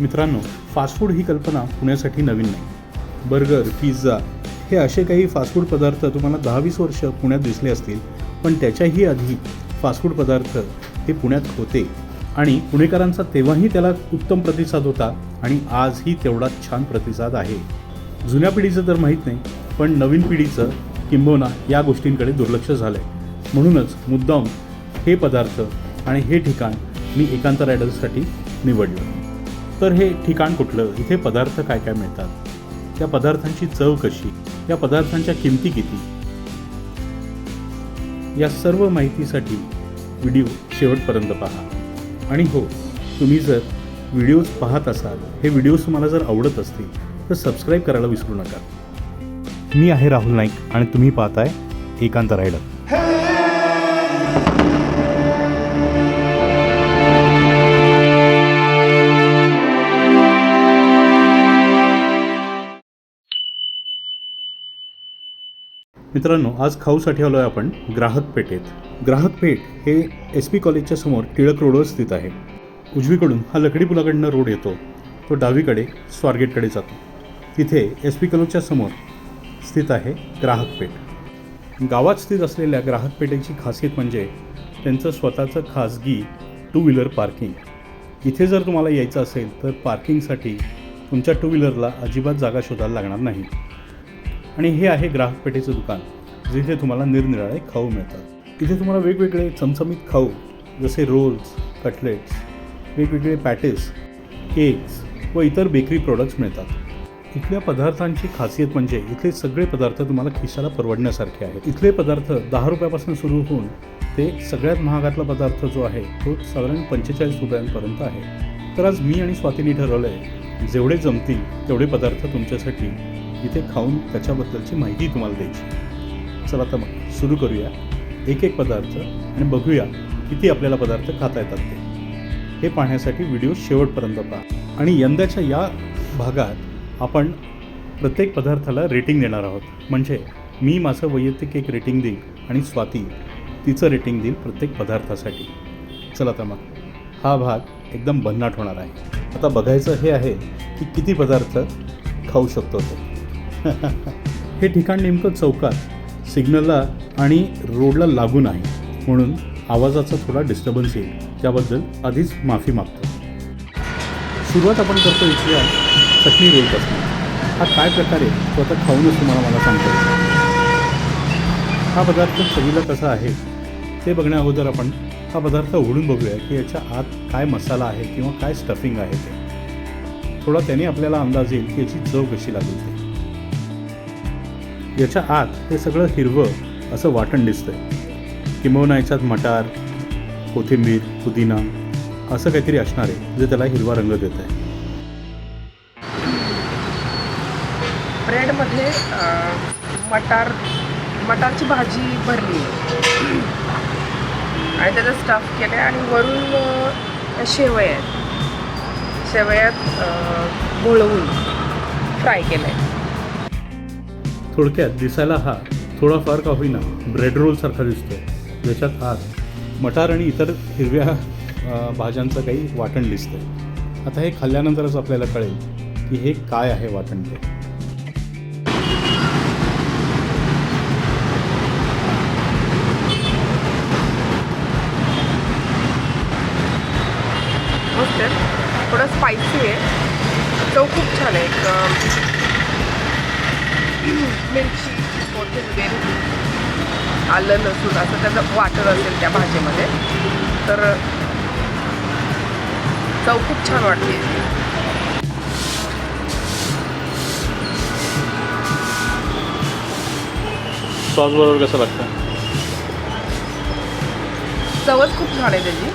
मित्रांनो fast food ही कल्पना पुण्यासाठी नवीन नाही. बर्गर पिझ्झा हे असे काही फास्ट फूड पदार्थ तुम्हाला दहा वीस वर्ष पुण्यात दिसले असतील पण त्याच्याही आधी फास्ट फूड पदार्थ हे पुण्यात होते. आणि पुणेकरांचा तेव्हाही त्याला उत्तम प्रतिसाद होता आणि आजही तेवढाच छान प्रतिसाद आहे. जुन्या पिढीचं तर माहीत नाही पण नवीन पिढीचं किंबहुना या गोष्टींकडे दुर्लक्ष झालं आहे म्हणूनच मुद्दाम हे पदार्थ आणि हे ठिकाण मी एकांत रायडर्ससाठी निवडलं. तर हे ठिकाण कुठलं? इथे पदार्थ काय काय मिळतात? त्या पदार्थांची चव कशी? या पदार्थांच्या किमती किती? या सर्व माहितीसाठी व्हिडिओ शेवटपर्यंत पहा. आणि हो तुम्ही जर व्हिडिओज पाहत असाल हे व्हिडिओज तुम्हाला जर आवडत असतील तर सबस्क्राईब करायला विसरू नका. मी आहे राहुल नाईक आणि तुम्ही पाहताय एकांत रायडर. मित्रांनो आज खाऊसाठी आलो आहे आपण ग्राहक पेठेत. ग्राहक पेठ हे एस पी कॉलेजच्या समोर टिळक रोडवर स्थित आहे. उजवीकडून हा लकडी पुलाकडनं रोड येतो. तो डावीकडे स्वारगेटकडे जातो. तिथे एस पी कॉलेजच्या समोर स्थित आहे ग्राहक पेठ. गावात स्थित असलेल्या ग्राहक पेठेची खासियत म्हणजे त्यांचं स्वतःचं खाजगी टू व्हीलर पार्किंग. इथे जर तुम्हाला यायचं असेल तर पार्किंगसाठी तुमच्या टू व्हीलरला अजिबात जागा शोधायला लागणार नाही. आणि हे आहे ग्राहक पेठेचं दुकान जिथे तुम्हाला निरनिराळे खाऊ मिळतात. इथे तुम्हाला वेगवेगळे चमचमीत खाऊ जसे रोल्स कटलेट्स वेगवेगळे पॅटेस केक्स व इतर बेकरी प्रोडक्ट्स मिळतात. इथल्या पदार्थांची खासियत म्हणजे इथले सगळे पदार्थ तुम्हाला खिशाला परवडण्यासारखे आहेत. इथले पदार्थ दहा रुपयापासून सुरू होऊन ते सगळ्यात महागातला पदार्थ जो आहे तो साधारण पंचेचाळीस रुपयांपर्यंत आहे. तर आज मी आणि स्वातीने ठरवलं आहे जेवढे जमतील तेवढे पदार्थ तुमच्यासाठी इथे खाऊन त्याच्याबद्दलची माहिती तुम्हाला द्यायची. चला आता मग सुरू करूया. एक एक पदार्थ आणि बघूया किती आपल्याला पदार्थ खाता येतात ते. हे पाहण्यासाठी व्हिडिओ शेवटपर्यंत पहा. आणि यंदाच्या या भागात आपण प्रत्येक पदार्थाला रेटिंग देणार आहोत. म्हणजे मी माझं वैयक्तिक एक रेटिंग देईल आणि स्वाती तिचं रेटिंग देईल प्रत्येक पदार्थासाठी. चला तर मग. हा भाग एकदम भन्नाट होणार आहे. आता बघायचं हे आहे की किती पदार्थ खाऊ शकतो ते. हे ठिकाण नेमकं चौकात सिग्नलला आणि रोडला लागून आहे म्हणून आवाजाचा थोडा डिस्टर्बन्स येईल. त्याबद्दल आधीच माफी मागतो. सुरुवात आपण करतो इथल्या चटणी रोलपासून हा काय प्रकारे तो आता खाऊनच तुम्हाला मला सांगतो. हा पदार्थ चवीला कसा आहे? ते बघण्या अगोदर आपण हा पदार्थ उघडून बघूया की याच्या आत काय मसाला आहे किंवा काय स्टफिंग आहे ते. थोडा त्याने आपल्याला अंदाज येईल की याची चव कशी लागेल ते. याच्या आत हे सगळं हिरवं असं वाटण दिसतंय. किंबहुना याच्यात मटार कोथिंबीर पुदिना असं काहीतरी असणार आहे जे त्याला हिरवा रंग देत आहे ब्रेडमध्ये मटार मटारची भाजी भरली. आणि त्याचं स्टफ केलं आहे आणि वरून अं, शेवया आहेत. शेवयात घोळवून फ्राय केलं आहे थोडक्यात दिसायला हा थोडाफार का होईना ब्रेड रोलसारखा दिसतो ज्याच्यात आत मटार आणि इतर हिरव्या भाज्यांचं काही वाटण दिसतंय. आता हे खाल्ल्यानंतरच आपल्याला कळेल की हे काय आहे वाटण ते. थोडं स्पायसी आहे. चव खूप छान आहे. एक मिरची कोथिंबीर आलं लसूण असं त्याचं वाटण असेल त्या भाजीमध्ये. तर चव खूप छान वाटते. सॉस बरोबर कसं लागतं? चवच खूप छान आहे त्याची.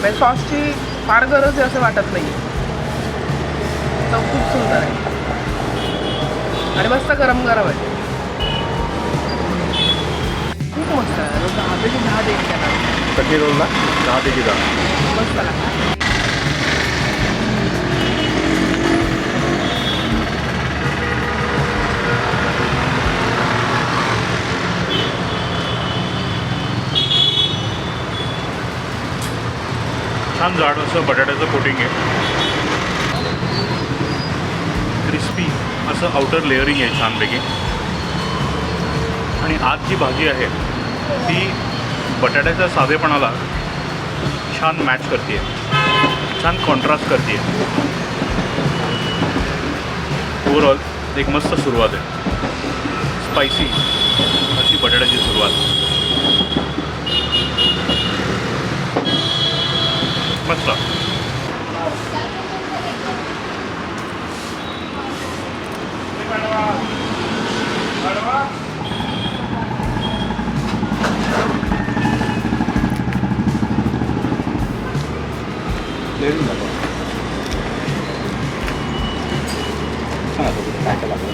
म्हणजे सॉसची फार गरज आहे असं वाटत नाही चव खूप सुंदर आहे. आणि मस्त गरम गरम आहे. खूप मस्त आहे. दहा पैकी दहा देईल त्याला चटणी रोलला दहा पैकी दहा. मस्त छान जाड असं बटाट्याचं कोटिंग आहे. असं आउटर लेअरिंग आहे छानपैकी. आणि आत जी भाजी आहे ती बटाट्याच्या साधेपणाला छान मॅच करते छान कॉन्ट्रास्ट करते ओवरऑल एक मस्त सुरुवात आहे. स्पायसी अशी बटाट्याची सुरुवात. मस्त. लेअरिंग दाखवा सांगा तो कुठे काय काय लागलं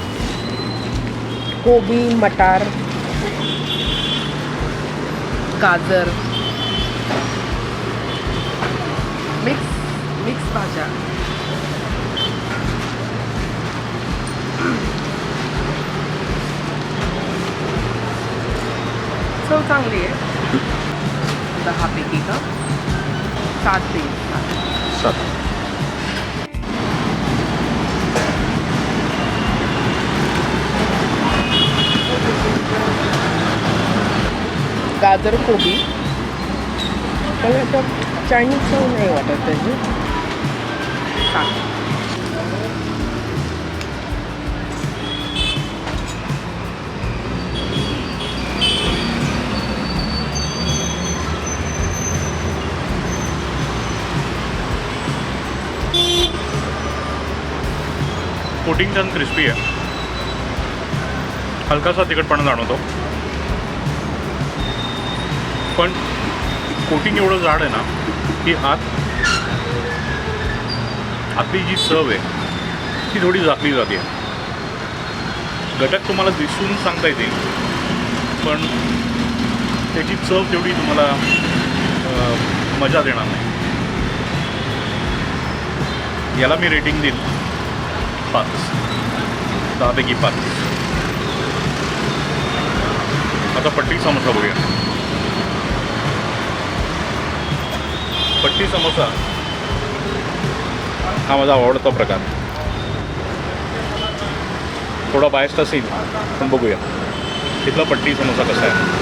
कोबी मटार गाजर। मिक्स मिक्स भाज्या। चव चांगली आहे. दहापैकी का? सात पैकी सात. सात गाजर कोबी. पण असं चायनीज चव नाही वाटत त्याची. सात. कोटिंग छान क्रिस्पी आहे. हलकासा तिखटपणा जाणवतो. पण कोटिंग एवढं जाड आहे ना की आत आपली जी चव आहे ती थोडी झाकली जाते. घटक तुम्हाला दिसून सांगता येतील पण त्याची चव तेवढी तुम्हाला मजा देणार नाही. याला मी रेटिंग देईन. पाच दहापैकी पाच आता पट्टी समोसा बघूया पट्टी समोसा हा माझा आवडता प्रकार. थोडा बायस्ट असेल पण बघूया. तिथला पट्टी समोसा कसा आहे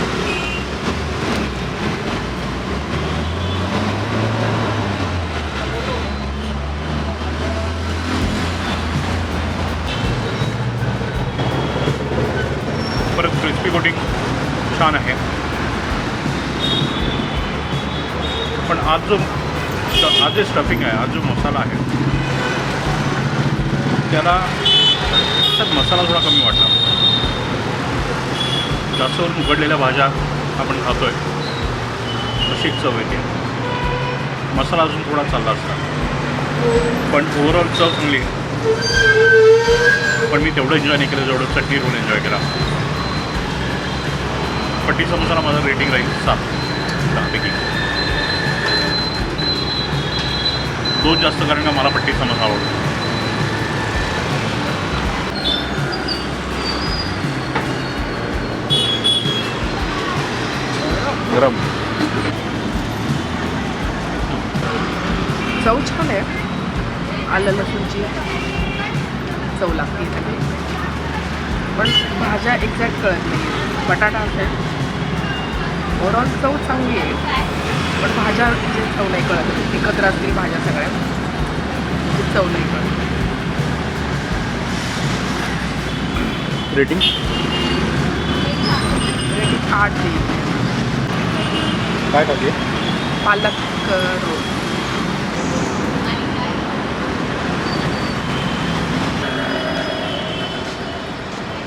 परत क्रिस्पी कोटिंग छान आहे पण आज जो स्ट- आज जे स्टफिंग आहे आज जो मसाला आहे त्याला त्यात मसाला थोडा कमी वाटला. जास्तवरून उघडलेल्या भाज्या आपण खातोय. अशी चव येते. मसाला अजून थोडा चालला असता. पण ओव्हरऑल चव चांगली पण मी तेवढं एन्जॉय नाही केलं जेवढं चटणी रोल एन्जॉय केला. पट्टीचा मसाला माझं रेटिंग राहील सात. दहापैकी. दोन जास्त कारण का मला पट्टी समोसा आवडतो. गरम. चव छान आहे. आलं लसूणची. चव लागते. सगळी पण भाज्या एक्झॅक्ट कळत नाही बटाटा असेल. ओव्हरऑल चव चांगली आहे. पण भाज्या म्हणजे चव नाही कळत. एकत्र असतील भाज्या सगळ्या. ती चव नाही कळत. रेटिंग रेटिंग आठ देईल काय टाकली? पालक रोल.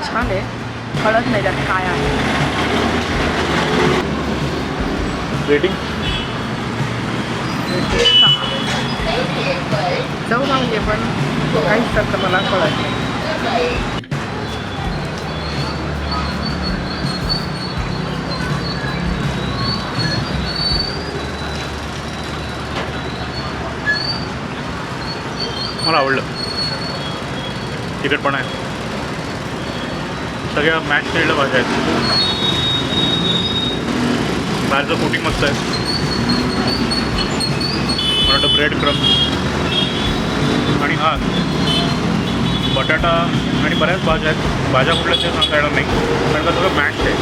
छान आहे. कळत नाही त्यात काय आहे. रेटिंग सहा चव म्हणजे पण काहीच त्यातलं मला कळत नाही मला आवडलं. तिकट पण आहे. सगळ्या मॅच खेळलं भाज्या आहेत बाहेरचं कोटिंग मस्त आहे. मला ब्रेड क्रम आणि हा बटाटा आणि बऱ्याच भाज्या आहेत. भाज्या कुठल्या ते सांगता येणार नाही कारण का सगळं मॅच आहे.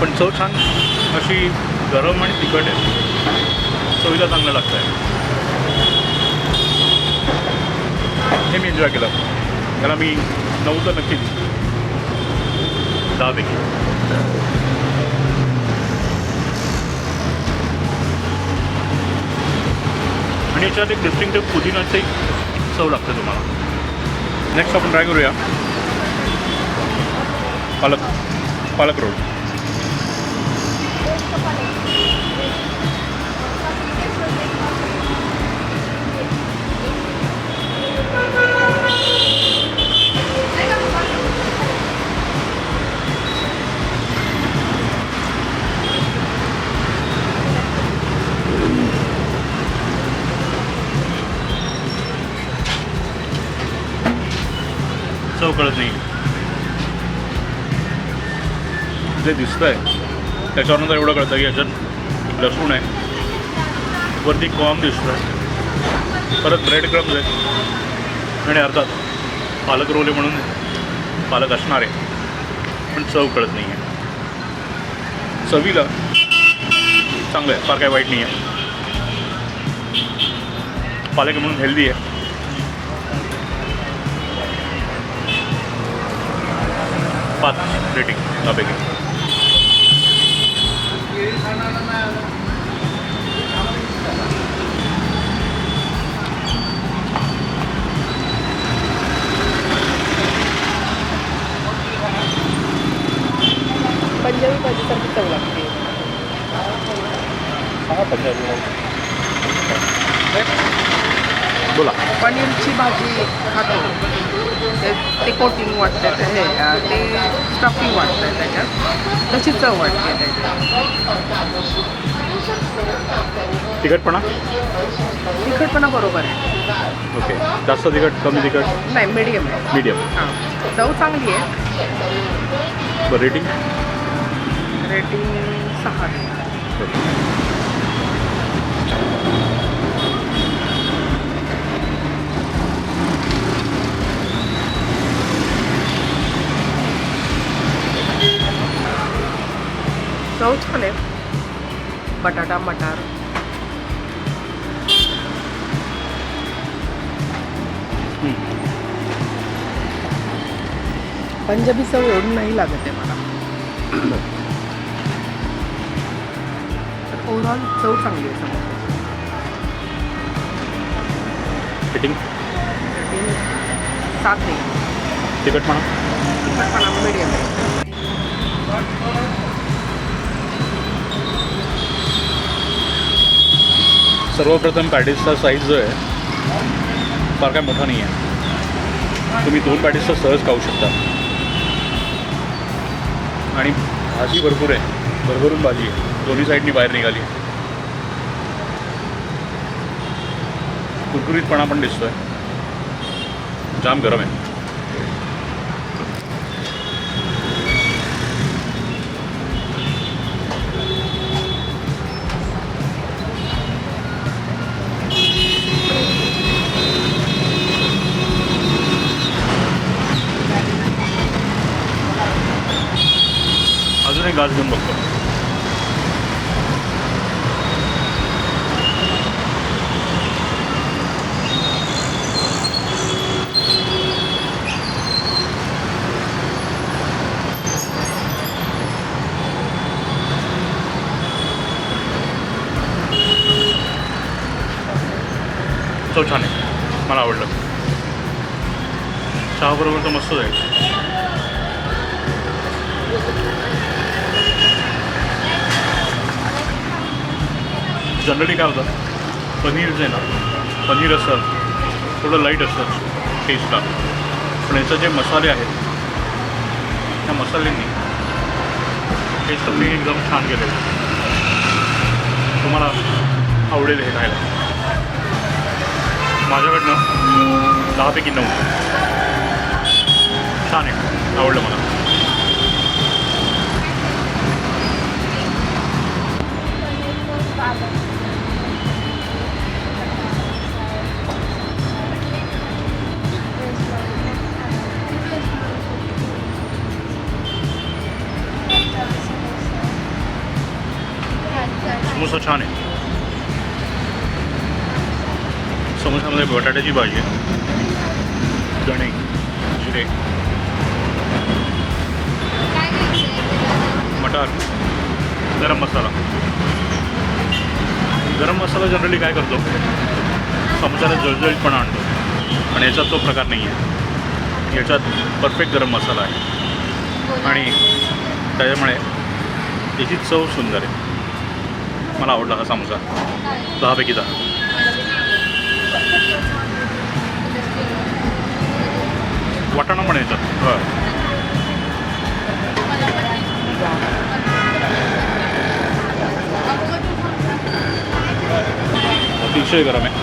पण चव छान अशी गरम आणि तिखट आहे. चवीला चांगलं लागतं आहे हे मी एन्जॉय केलं. त्याला मी नऊ तर नक्की देईन. दहापैकी एक डिस्टिंक्टिव्ह पुदिनाची चव लागते तुम्हाला. नेक्स्ट आपण ट्राय करूया. पालक पालक रोल. चव कळत नाही जे दिसतंय त्याच्यावरून एवढं कळतं की याच्यात लसूण आहे. वरती कॉम आहे परत ब्रेड क्रम्स आहे. आणि अर्थात पालक रोले म्हणून पालक असणार. आहे पण चव कळत नाही आहे चवीला चांगलं आहे. फार काही वाईट नाही आहे पालक म्हणून हेल्दी आहे. पाच रेटिंग त्यापैकी पंजाबी भाजीसारखी चव लागते बोला पनीरची भाजी खातो ते ते कोटिंग वाटतं ते हे ते स्टफिंग वाटतं त्याच्यात. तशी चव वाटते त्याच्यात तिखटपणा? तिखटपणा बरोबर आहे. ओके. जास्त तिखट कमी तिखट? नाही मीडियम आहे. मीडियम हां. चव चांगली आहे. बरं रेटिंग रेटिंग सहा चव छान आहे. बटाटा मटार. पंजाबी चव एवढी नाही लागत आहे मला. ओव्हरऑल चव चांगली आहे समोर रेटिंग सात आहे. तिखटपणा तिखटपणा मिडियम आहे. सर्वप्रथम पॅटीसचा साईज जो आहे फार काय मोठा नाही आहे तुम्ही दोन पॅटीसचा सहज खाऊ शकता. आणि भाजी भरपूर आहे. भरभरून भाजी. आहे दोन्ही साईडनी बाहेर निघाली. कुरकुरीतपणा पण दिसतोय. जाम गरम आहे. अजून एक घास घेऊन बघतो. चव छान आहे. मला आवडलं. चहाबरोबर तर मस्तच आहे. जनरली काय होतं? पनीर जे ना पनीर असतं थोडं लाइट असतं टेस्टला पण याचं जे मसाले आहेत त्या मसाल्यांनी टेस्ट मी एकदम छान केले तुम्हाला आवडेल हे खायला. माझ्याकडनं दहापैकी नऊ. छान आहे. आवडलं मला. असं छान आहे. समोसामध्ये बटाट्याची भाजी आहे. चणे जिरे मटार गरम मसाला. गरम मसाला जनरली काय करतो? समोसाला जळजळीतपणा आणतो. आणि याच्यात तो प्रकार नाही आहे याच्यात परफेक्ट गरम मसाला आहे. आणि त्याच्यामुळे त्याची चव सुंदर आहे. मला आवडला हा समोसा दहापैकी दहा. वाटाणा पण येतात. हा. अतिशय गरम आहे.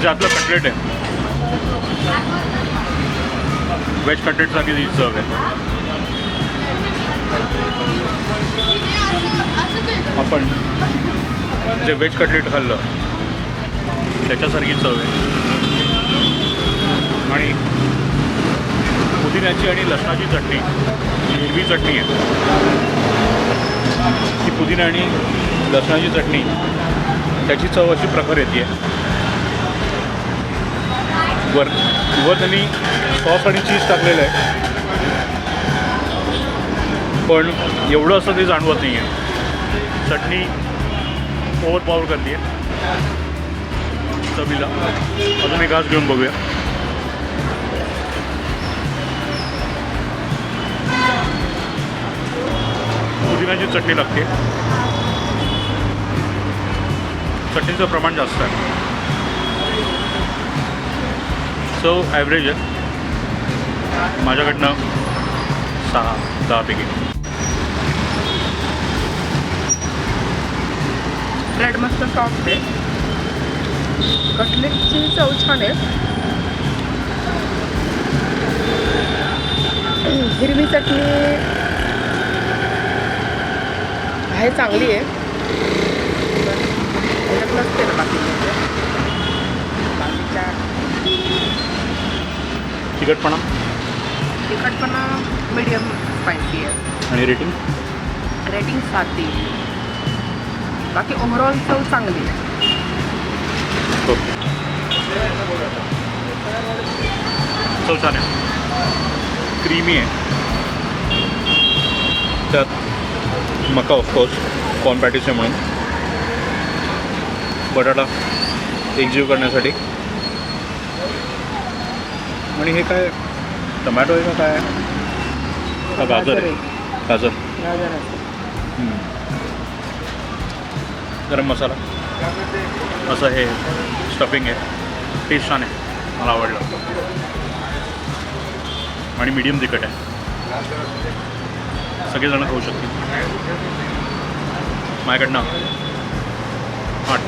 जे आपलं कटलेट आहे. व्हेज कटलेटसाठी ही चव आहे. आपण जे व्हेज कटलेट खाल्लं त्याच्यासारखी चव आहे. आणि पुदिन्याची आणि लसणाची चटणी. जी हिरवी चटणी आहे. ती पुदिना आणि लसणाची चटणी. त्याची चव अशी प्रखर येते. वर वर त्यांनी सॉस आणि चीज टाकलेलं आहे. पण एवढं असं ते जाणवत नाही आहे चटणी ओव्हर पॉवर करते. चवीला. अजून एक घास घेऊन बघूया. पुदिन्याची चटणी लागते. चटणीचं प्रमाण जास्त आहे. सो ॲव्हरेज आहे. माझ्याकडनं सहा दहापैकी ब्रेड मस्त सॉफ्ट आहे. कटलेटची चव छान आहे. हिरवी चटणी आहे चांगली आहे. त्याच्यात नसते ना बाकी बाकीच्या तिखटपणा? तिखटपणा मीडियम स्पायसी आहे. आणि रेटिंग रेटिंग सात. देईल बाकी ओव्हरऑल चव चांगली आहे. ओके. चव छान आहे. क्रीमी आहे. त्यात मका ऑफकोर्स कॉर्न आहे म्हणून. बटाटा एकजीव करण्यासाठी. आणि हे काय टमॅटो आहे का काय? का गाजर आहे. गाजर. गरम मसाला. असं हे स्टफिंग आहे. टेस्ट छान आहे. मला आवडलं. आणि मीडियम तिखट आहे. सगळेजण खाऊ शकतील. माझ्याकडनं. आठ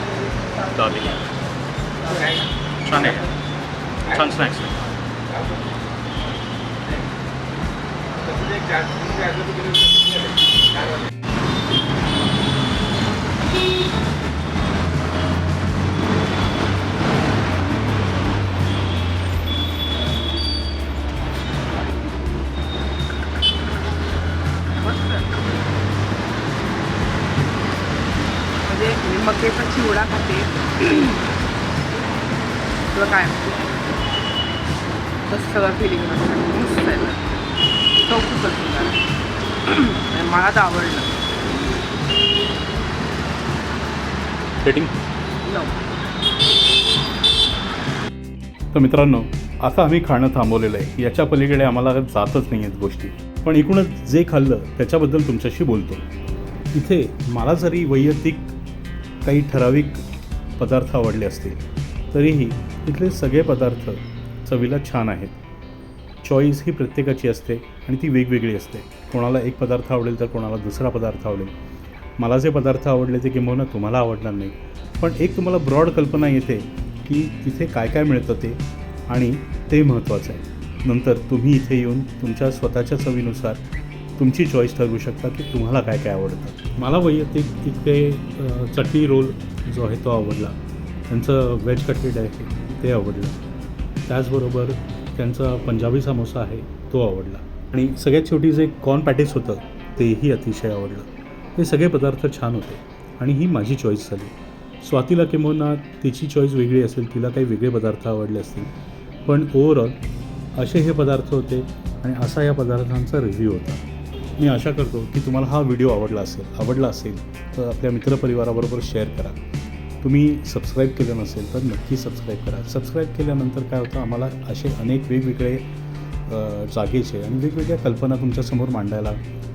दहा ते छान आहे. छान स्नॅक्स म्हणजे चिवडा खाते. तुला काय? तसं सगळं फिलिंग मस्त आहे खूपच सुंदर आहे. आणि मला तर आवडलं. तर मित्रांनो आता आम्ही खाणं थांबवलेलं आहे. याच्या पलीकडे आम्हाला जातच नाही आहेत गोष्टी. पण एकूणच जे खाल्लं त्याच्याबद्दल तुमच्याशी बोलतो. इथे मला जरी वैयक्तिक काही ठराविक पदार्थ आवडले असतील तरीही इथले सगळे पदार्थ चवीला छान आहेत. चॉईस ही प्रत्येकाची असते आणि ती वेगवेगळी असते. कोणाला एक पदार्थ आवडेल तर कोणाला दुसरा पदार्थ आवडेल. मला जे पदार्थ आवडले ते किंबहुना तुम्हाला आवडणार नाही. पण एक तुम्हाला ब्रॉड कल्पना येते की तिथे काय काय मिळतं ते आणि ते महत्त्वाचं आहे. नंतर तुम्ही इथे येऊन तुमच्या स्वतःच्या चवीनुसार तुमची चॉईस ठरवू शकता की तुम्हाला काय काय आवडतं. मला वैयक्तिक तिथे चटणी रोल जो आहे तो आवडला. त्यांचं व्हेज कटलेट आहे ते आवडलं. त्याचबरोबर त्यांचा पंजाबी समोसा आहे तो आवडला. आणि सगळ्यात शेवटी जे कॉर्न पॅटीस होतं तेही अतिशय आवडलं. हे सगळे पदार्थ छान होते. आणि ही माझी चॉईस झाली. स्वातीला किंवा तिची चॉईस वेगळी असेल तिला काही वेगळे पदार्थ आवडले असतील. पण ओव्हरऑल असे हे पदार्थ होते आणि असा या पदार्थांचा रिव्ह्यू होता. मी आशा करतो की तुम्हाला हा व्हिडिओ आवडला असेल आवडला असेल तर आपल्या मित्रपरिवाराबरोबर शेअर करा. तुम्ही सबस्क्राईब केलं नसेल तर नक्की सबस्क्राईब करा. सबस्क्राईब केल्यानंतर काय होतं आम्हाला असे अनेक वेगवेगळे जागेचे आणि वेगवेगळ्या कल्पना तुमच्यासमोर मांडायला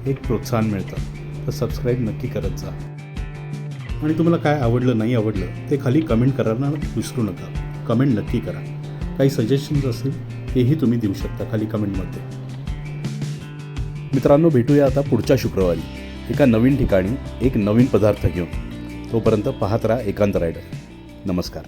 एक प्रोत्साहन मिळतं. तर सबस्क्राईब नक्की करत जा. आणि तुम्हाला काय आवडलं नाही आवडलं ते खाली कमेंट करायला विसरू नका. कमेंट नक्की करा. काही सजेशन्स असतील तेही तुम्ही देऊ शकता खाली कमेंटमध्ये मित्रांनो भेटूया आता पुढच्या शुक्रवारी. एका नवीन ठिकाणी एक नवीन पदार्थ घेऊन. तोपर्यंत पाहत राहा एकांत रायडर. नमस्कार.